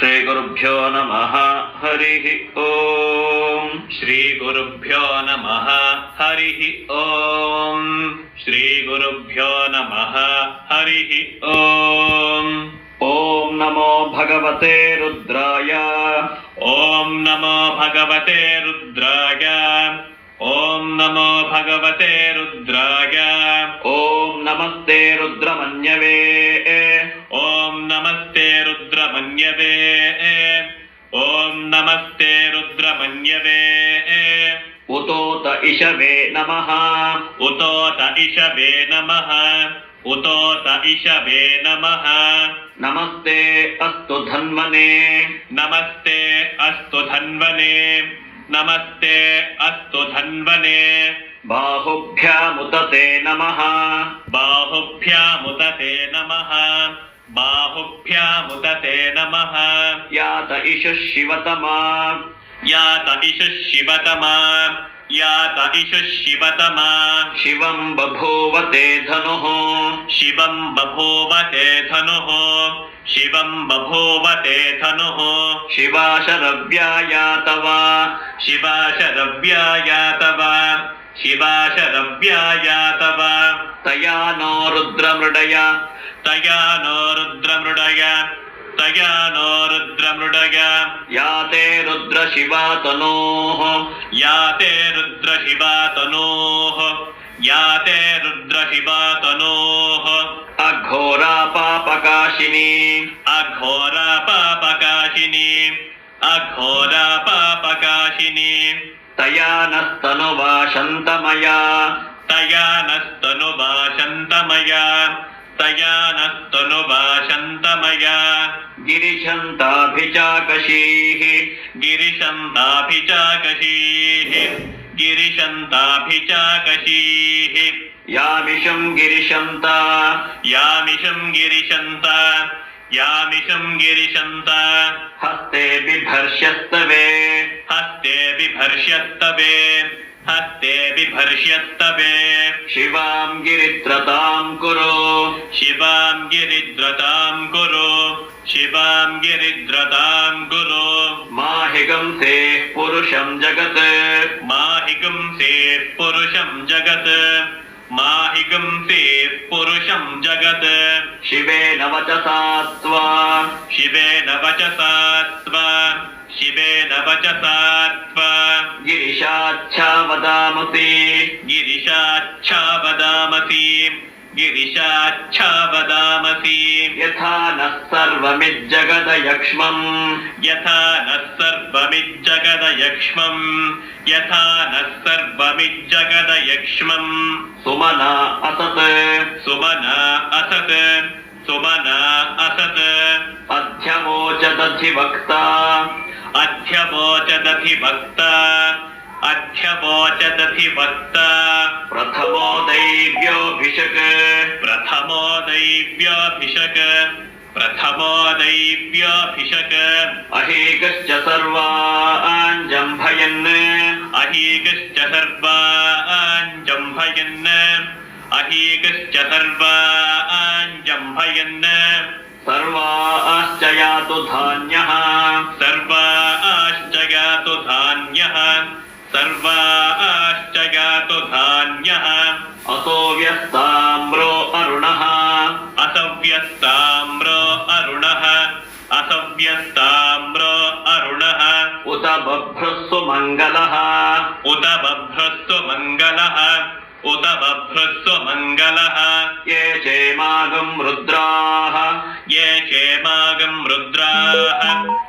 శ్రీగురుభ్యో నమ హరి ఓం శ్రీగురుభ్యో నమ హరి ఓం శ్రీగురుభ్యో నమ హరి ఓం ఓం నమో భగవతే రుద్రాయ ఓం నమో భగవతే రుద్రాయ ఓం నమో భగవతే రుద్రాయ ఓం నమస్తే రుద్రమన్యవే रुद्रमन्यवे ॐ नमस्ते रुद्रमन्यवे उतोत इषवे नमः उतोत इषवे नमः उतोत इषवे नमः नमस्ते अस्तु धन्वने नमस्ते अस्तु धन्वने नमस्ते अस्तु धन्वने बाहुभ्यामुतते नमः बाहुभ्यामुदते नमः बाहुभ्यामुदते नमः। यात इषुः शिवतमा। यात इषुः शिवतमा। यात इषुः शिवतमा। शिवम् बभूवते धनुः। शिवं बभूवते धनुः। शिवं बभूवते धनुः। शिवाशरव्याया तव शिवाशरव्याया तव शिवाशरव्याया तव तया नो रुद्रमृडय तया नो रुद्रमृडय तया नो रुद्रमृडय या ते रुद्रशिवा तनोः या ते रुद्रशिवा तनोः या ते रुद्रशिवा तनोः अघोरा पापकाशिनी। अघोरा पापकाशिनी। अघोरा पापकाशिनी। तया नस्तनुवाशन्तमया तया नस्तनुभाषन्तमया तया नस्तनुभाषन्तमया गिरिशन्ताभिचाकशीः। गिरिशन्ताभिचाकशीः। गिरिशन्ताभिचाकशीः। यामिषम् गिरिशन्ता। यामिषं गिरिशन्त। यामिषं गिरिशन्त। हस्ते बिभर्ष्यस्तवे। हस्ते बिभर्ष्यस्तवे। हस्ते बिभर्ष्यस्तवे शिवाम् गिरित्रताम् कुरु। शिवां गिरिद्रतां कुरु। शिवां गिरिद्रतां कुरु। माहिगंसेः पुरुषम् जगत्। माहिगंसे पुरुषं जगत् माहिगंसे पुरुषं जगत्। शिवेन वचसा त्वा। शिवेन वचसा त्वा। शिवेन वचसा त्वा। गिरिशाच्छा वदामसि। गिरिशाच्छा वदामसि गिरिशाच्छा वदामसि यथा नः सर्वमिज्जगदयक्ष्मम्। यथा नः सर्वमिज्जगदयक्ष्मम्। यथा नः सर्वमिज्जगदयक्ष्मम्। सुमना असत्। सुमना असत्। सुमना असत्। अध्यवोचदधिवक्ता अध्यवोचदधिभक्ता अध्यवोचदधिवत्त प्रथमो दैव्योऽभिषक् प्रथमो दैव्योऽभिषक् प्रथमो दैव्योऽभिषक् अहीकश्च सर्वान् जम्भयन् अहीकश्च सर्वान् जम्भयन् अहीकश्च सर्वान् जम्भयन् सर्वाश्च यातु धान्यः। सर्वाश्च यातु धान्यः। सर्वाश्च यातु धान्यः। असो व्यस्ताम्रो अरुणः। असव्यस्ताम्रो अरुणः। असव्यस्ताम्रो अरुणः। उत बभ्रस्सु मङ्गलः। उत बभ्रस्व मङ्गलः। उत बभ्रस्व मङ्गलः। ये चेमागम् रुद्राः। ये चेमागं रुद्राः।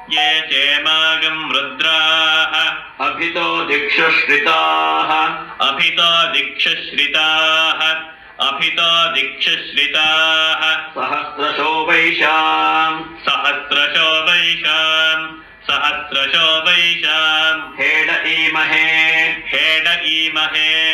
अभितो दिक्षु श्रिताः अभितो दिक्षश्रिताः अभितो दिक्षश्रिताः सहस्रशो वैशाम् सहस्रशो वैशाम् सहस्रशो वैशाम् हेड ईमहे। हेड ईमहे।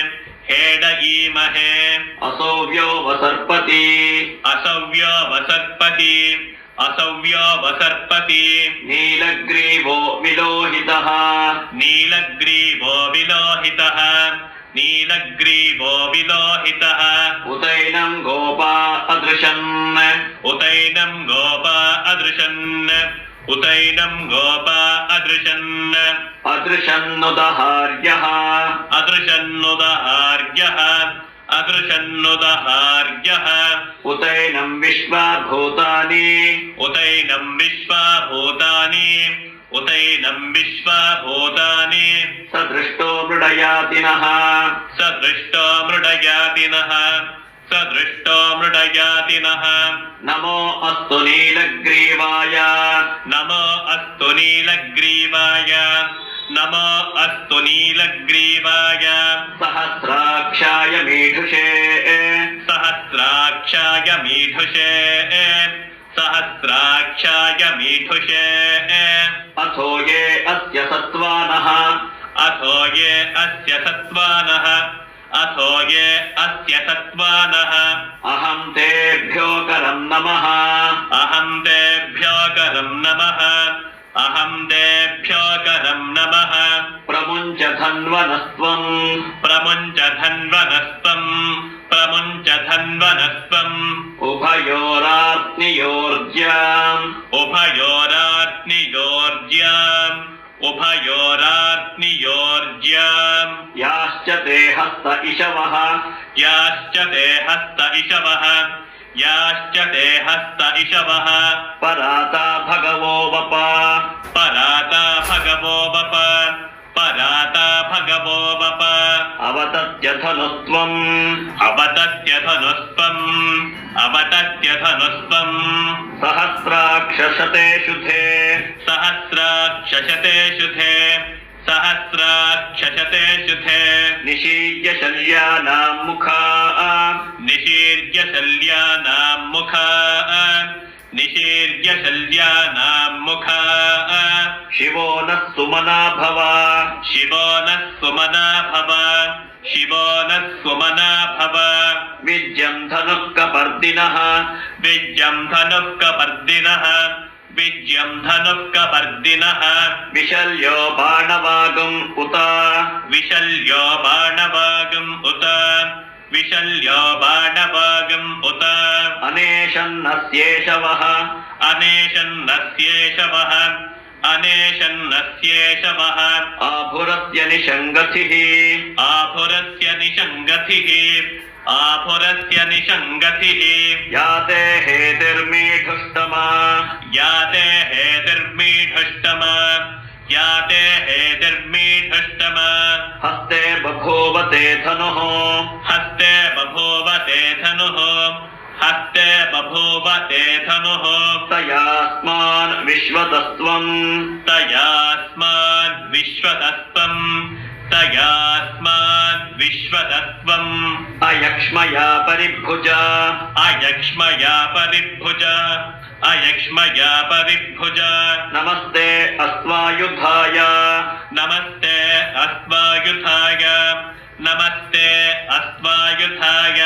हेड ईमहे। असौव्यो वसर्पति। असव्यो वसत्पति असव्यो वसर्पति नीलग्रीवो विलोहितः नीलग्रीवो विलोहितः नीलग्रीवो विलोहितः उतैनं गोपा अदृशन् उतैनं गोपा अदृशन् उतैनं गोपा अदृशन् अदृशन्नुदहार्यः अदृशन्नुदहार्यः अदृशन्नुदहार्यः उतैनं विश्वाभूतानि उतैनं विश्वाभूतानि उतैनं विश्वाभूतानि सदृष्टो मृडयातिनः स दृष्टो मृडयातिनः स दृष्टो मृडयातिनः नमो अस्तु नीलग्रीवाय नमो अस्तु नीलग्रीवाय नमो अस्तु नीलग्रीवाय। सहस्राक्षाय मीढुषे सहस्राक्षाय मीढुषे सहस्राक्षाय मीढुषे अथो ये अस्य सत्त्वानः। अथो ये अस्य सत्त्वानः। अथो ये अस्य सत्त्वानः। अहं तेभ्यो करं नमः। अहं नमः अहं तेभ्यो करं नमः। प्रमुञ्च धन्वनस्त्वम् प्रमुञ्च धन्वनस्त्वम् प्रमुञ्च धन्वनस्त्वम् उभयोरात्नियोर्ज्याम् उभयोरात्नियोर्ज्याम् उभयोरात्नियोर्ज्याम् याश्च ते हस्त इषवः। याश्च ते हस्त इषवः యాశ్చ దేహస్త ఇషవః పరాతా భగవో వప పరాతా భగవో వప పరాతా భగవో వప అవతత్యధనుస్వం అవతత్యధనుస్వం అవతత్యధనుస్వం సహస్రాక్షసతే శుధే సహస్రాక్షసతే శుధే सहस्राक्षशते शुधे निशीर्य शल्यानां मुखा। निशीर्य शल्यानां मुखा। निशीर्य शल्यानां मुखा। शिवो नः सुमना भव। शिवो नः सुमना भव। शिवो नः सुमना भव। विद्यम् धनुः कपर्दिनः। विद्यं धनुः कपर्दिनः। विद्यं धनुः कपर्दिनः विशल्यो बाणवागम् उत। विशल्यो बाणवागम् उत। विशल्यो बाणवागम् उत। अनेशन्नस्येषवः अनेशन्नस्येषवः अनेशन्नस्येषवः आभुरस्य निषङ्गतिः आभुरस्य निषङ्गतिः आभुरस्य निषङ्गतिः याते हेतिर्मीढुष्टमा याते हेतिर्मीढुष्टम याते हेतिर्मीढुष्टम हस्ते बभूव ते धनुः। हस्ते बभूव ते धनुः। हस्ते बभूव ते धनुः। तयास्मान् विश्वतस्त्वम्। तयास्मान् विश्वतत्त्वम् तयास्मान् विश्वतत्त्वम्। अयक्ष्मया परिभुज। अयक्ष्मया परिभुज। अयक्ष्मया परिभुज। नमस्ते अस्त्वायुधाय नमस्ते अस्वायुधाय नमस्ते अस्वायुधाय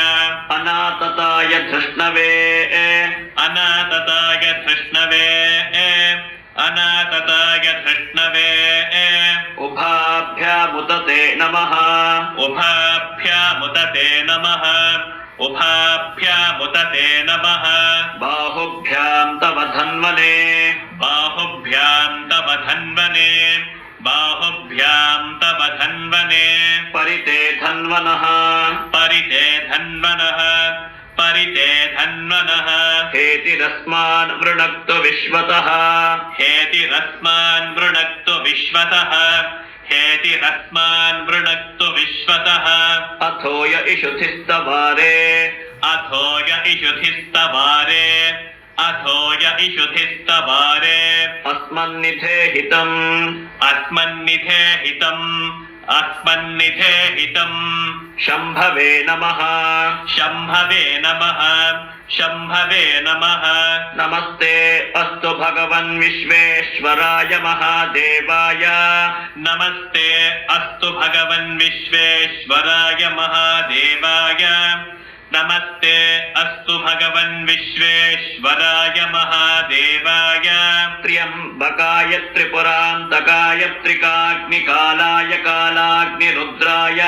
अनातताय धृष्णवे। अनातताय धृष्णवे। अनातताय धृष्णवे उभाभ्यामुदते नमः। उभाभ्यामुदते नमः। उभाभ्यामुदते नमः। बाहुभ्यां तव धन्वने। बाहुभ्यां तव धन्वने। बाहुभ्यां तव धन्वने। परिते धन्वनः। परिते धन्वनः परिते धन्वनः हेतिरस्मान् वृणक्तु विश्वतः। हेतिरस्मान् वृणक्तु विश्वतः। हेतिरस्मान् वृणक्तु विश्वतः। अथोय इषुधिस्तवारे। अथोय इषुधिस्तवारे। अथोय इषुधिस्तवारे। अस्मन्निधे हितम्। अस्मन्निधे हितम् अस्मन्निधे हितम् शम्भवे नमः। शम्भवे नमः। शम्भवे नमः। नमस्ते अस्तु भगवन् विश्वेश्वराय महादेवाय। नमस्ते अस्तु भगवन् विश्वेश्वराय महादेवाय नमस्ते अस्तु भगवन् विश्वेश्वराय महादेवाय त्र्यम्बकाय त्रिपुरान्तकाय त्रिकाग्निकालाय कालाग्निरुद्राय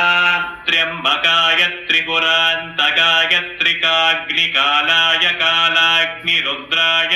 त्र्यम्बकाय त्रिपुरान्तकाय त्रिकाग्निकालाय कालाग्निरुद्राय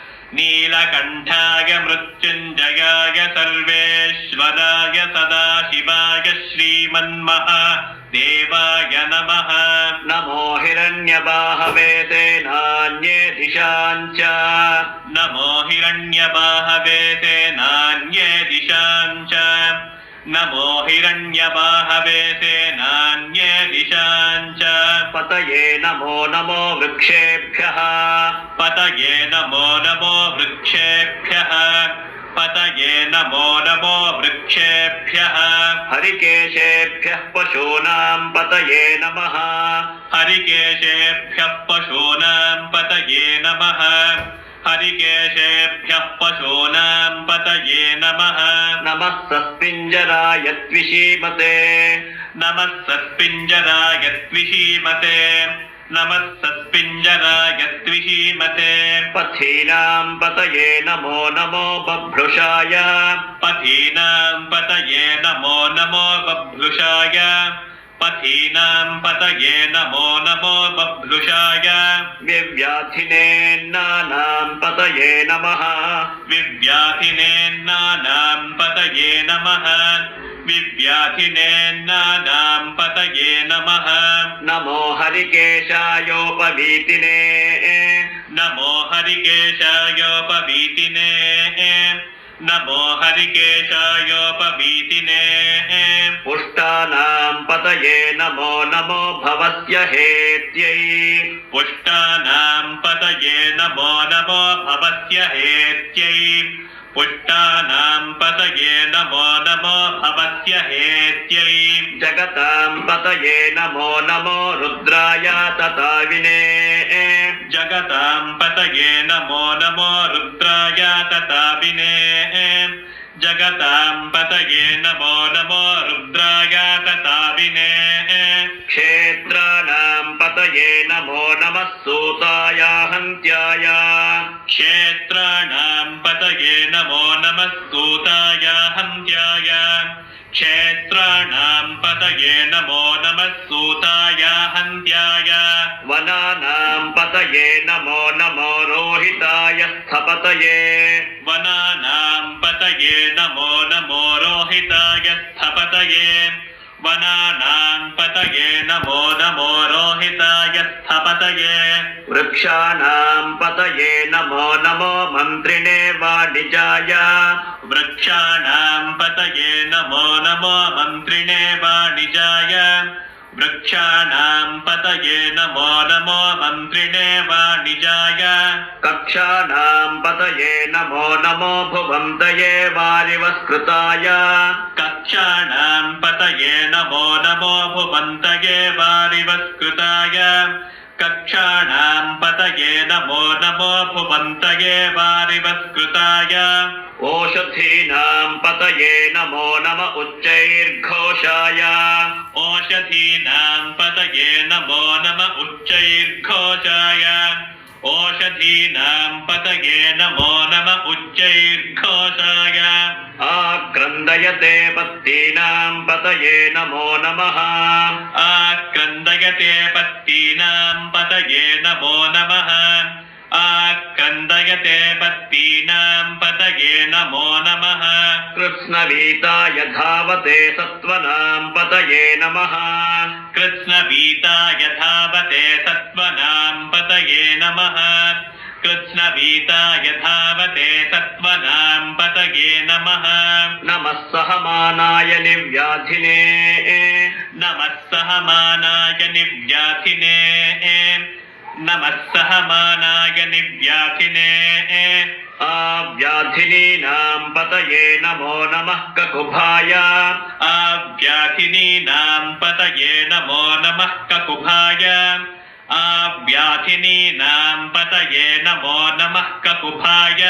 नीलकण्ठाय मृत्युञ्जयाय सर्वेश्वराय सदाशिवाय श्रीमन्महादेवाय नमः। नमो हिरण्यबाहवे तेनान्ये दिशाञ्च नमो हिरण्यबाहवे सेनान्ये दिशाम् च नमो हिरण्यबाहवे सेनान्ये दिशाम् च। पतये नमो नमो वृक्षेभ्यः। पतये नमो नमो वृक्षेभ्यः। पतये नमो नमो वृक्षेभ्यः। हरिकेशेभ्यः पशूनां पतये नमः। हरिकेशेभ्यः पशूनाम् पतये नमः। हरिकेशेभ्यः पशूनाम् पतये नमः। नमः सस्पिञ्जराय द्विषीमते नमः सत्पिञ्जराय द्विषीमते नमः सत्पिञ्जराय द्विषीमते पथीनां पतये नमो नमो बभ्रुषाय। पथीनाम् पतये नमो नमो बभ्रुषाय। पथीनाम् पतये नमो नमो बभ्रुषाय। विव्याधिनेन्नानां पतये नमः। विव्याधिनेन्नानाम् पतये नमः। विव्याधिनेन्नानाम् पतये नमः। नमो हरिकेशायोपवीतिने। नमो हरिकेशायोपवीतिने नमो हरिकेशायोपवीतिने पुष्टानां पतये नमो नमो भवस्य हेत्यै पुष्टानाम् पतये नमो नमो भवस्य हेत्यै पुष्टानाम् पतये नमो नमो भवस्य हेत्यै। जगतां पतये नमो नमो रुद्राय तताविने जगताम् पतये नमो नमो रुद्राय तताविने जगताम् पतये नमो नमो रुद्राय तताविने क्षेत्राणां पतये नमो नमः सूताय हन्त्याय क्षेत्राणाम् पतये नमो नमः सूताय हन्त्याय क्षेत्राणाम् पतये नमो नमः सूताय हन्त्याय वनानां पतये नमो नमो रोहिताय स्थपतये। वनानाम् पतये नमो नमो रोहिताय स्थपतये। वनानाम् पतये नमो नमो रोहिताय स्थपतये वृक्षाणां पतये नमो नमो मन्त्रिणे वाणिजाय वृक्षाणाम् पतये नमो नमो मन्त्रिणे वाणिजाय వృక్షాణం పతయే నమో నమో మంత్రిణే వాణిజాయ. కక్షాణం పతయే నమో నమో భువంతయే వారివస్కృతాయ. కక్షాణం పతయే నమో నమో భువంతయే వారివస్కృతాయ. कक्षाणाम् पतये नमो नमो भुवन्तये वारिवस्कृताय ओषधीनां पतये नमो नम उच्चैर्घोषाय। ओषधीनाम् पतये नमो नम उच्चैर्घोषाय ओषधीनाम् पतये नमो नम उच्चैर्घोषाय। आक्रन्दयते पत्तीनां पतये नमो नमः। आक्रन्दयते पत्तीनाम् पतये नमो नमः। आक्रन्दयते पत्तीनाम् पतये नमो नमः। कृत्स्नवीताय धावते सत्त्वनां पतये नमः। कृत्स्नवीताय धावते सत्त्वनाम् नमः कृत्स्नवीताय धावते सत्त्वनाम् पतये नमः नमः सहमानाय निव्याधिने नमः सहमानाय निव्याथिने नमः सहमानाय निव्याथिने आव्याधिनीनां पतये नमो नमः ककुभाय आव्याथिनीनाम् पतये नमो नमः ककुभाय आव्याथिनीनां पतये नमो नमः ककुभाय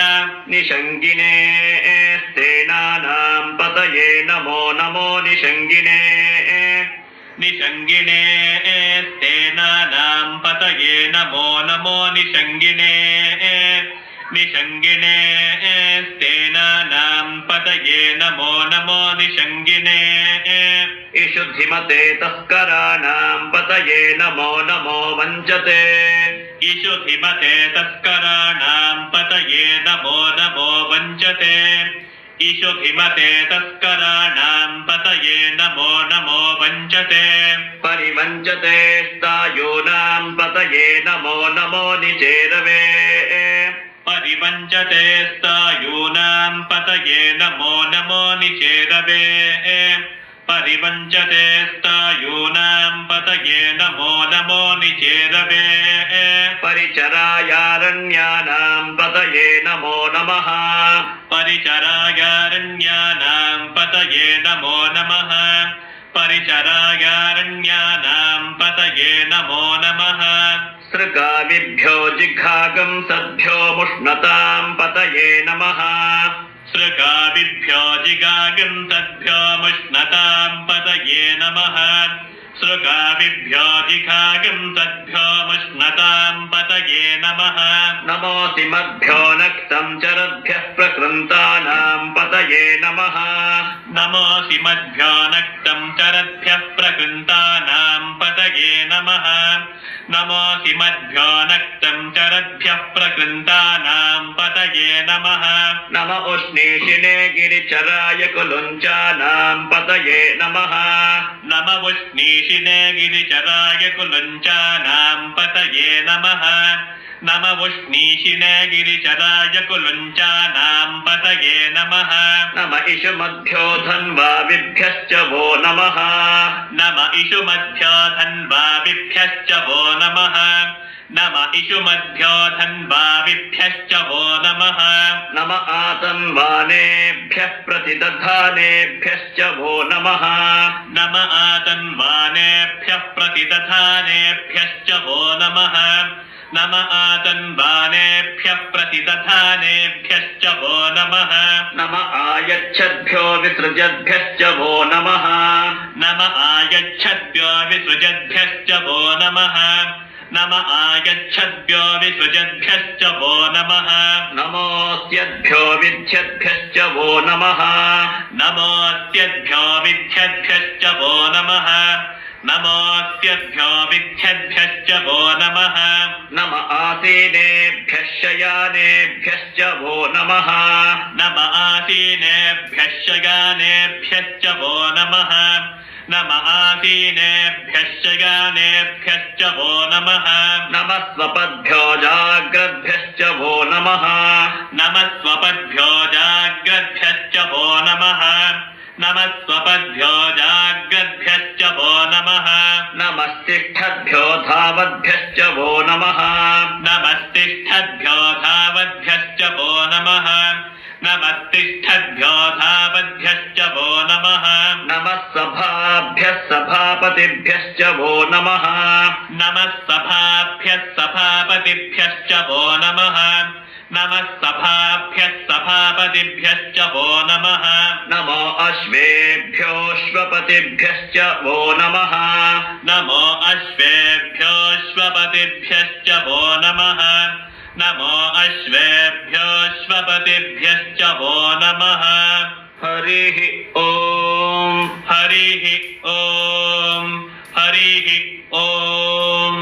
निषङ्गिने स्तेनानां पतये नमो नमो निषङ्गिने निषङ्गिणे स्तेनानां पतये नमो नमो निषङ्गिणे निषङ्गिणे स्तेनानां पतये नमो नमो निषङ्गिणे इषुधिमते तस्कराणां पतये नमो नमो वञ्चते। इषुधिमते तस्कराणां पतये नमो नमो वञ्चते। इषुधिमते तस्कराणां पतये नमो नमो वञ्चते। परिवञ्चते स्तायूनां पतये नमो नमो निचेरवे। परिवञ्चते स्तायूनां पतये नमो नमो निचेरवे परिवञ्चते स्तायूनां पतये नमो नमो निचेरवे परिचरायारण्यानां पतये नमो नमः परिचरायारण्यानां पतये नमो नमः परिचरायारण्यानां पतये नमो नमः सृगाविभ्यो जिघागं सद्भ्यो मुष्णतां पतये नमः। सृगादिभ्यो जिगागं तद्भ्यो मुष्णतां पतये नमः। सृगादिभ्यो जिघागं तद्भ्यो मुष्णतां पतये नमः। नमोऽसि मद्भ्यो नक्तं चरद्भ्यः प्रकृन्तानां पतये नमः। नमोऽसि मद्भ्यो नक्तं चरद्भ्यः प्रकृन्तानां पतये नमः नमोऽसि मद्भ्यो नक्तं चरद्भ्यः प्रकृन्तानां पतये नमः नम उष्णीषिणे गिरिचराय कुलुञ्चानां पतये नमः नम उष्णीषिणे गिरिचराय कुलुञ्चानां पतये नमः नम गिरिचराय कुलुञ्चानां पतये नमः। नम इषुमध्यो धन्वाविभ्यश्च वो नमः। नम इषुमध्यो धन्वाविभ्यश्च वो नमः। नम इषुमध्यो धन्वाविभ्यश्च वो नमः। नम आतन्वानेभ्यः प्रतिदधानेभ्यश्च वो नमः। नम आतन्वानेभ्यः प्रतिदधानेभ्यश्च वो नमः नम आतन्वानेभ्यः प्रतिदधानेभ्यश्च वो नमः। नम आयच्छद्भ्यो विसृजद्भ्यश्च वो नमः। नम आयच्छद्भ्यो विसृजद्भ्यश्च वो नमः। नम आयच्छद्भ्यो विसृजद्भ्यश्च वो नमः। नमोऽस्यद्भ्यो विद्यद्भ्यश्च वो नमः। नमोऽस्यद्भ्यो विद्यद्भ्यश्च वो नमः नमोऽस्यद्भ्यो विद्यद्भ्यश्च वो नमः। नम आसीनेभ्यः शयानेभ्यश्च वो नमः। नम आसीनेभ्यः शयानेभ्यश्च वो नमः। नम आसीनेभ्यः शयानेभ्यश्च वो नमः। नमः स्वपद्भ्यो जाग्रद्भ्यश्च वो नमः। नमः स्वपद्भ्यो जाग्रद्भ्यश्च वो नमः। नमः स्वपद्भ्यो जाग्रद्भ्यश्च वो नमः। नमस्तिष्ठद्भ्यो धावद्भ्यश्च वो नमः। नमस्तिष्ठद्भ्यो धावद्भ्यश्च वो नमः धावद्भ्यश्च वो नमः। नमः सभाभ्यः सभापतिभ्यश्च वो नमः। नमः सभाभ्यः सभापतिभ्यश्च वो नमः। नमः सभाभ्यः सभापतिभ्यश्च वो नमः। नमो अश्वेभ्योऽश्वपतिभ्यश्च वो नमः। नमो अश्वेभ्योऽश्वपतिभ्यश्च वो नमः नमो अश्वेभ्योऽश्वपतिभ्यश्च वो नमः। हरिः ॐ हरिः ॐ हरिः ॐ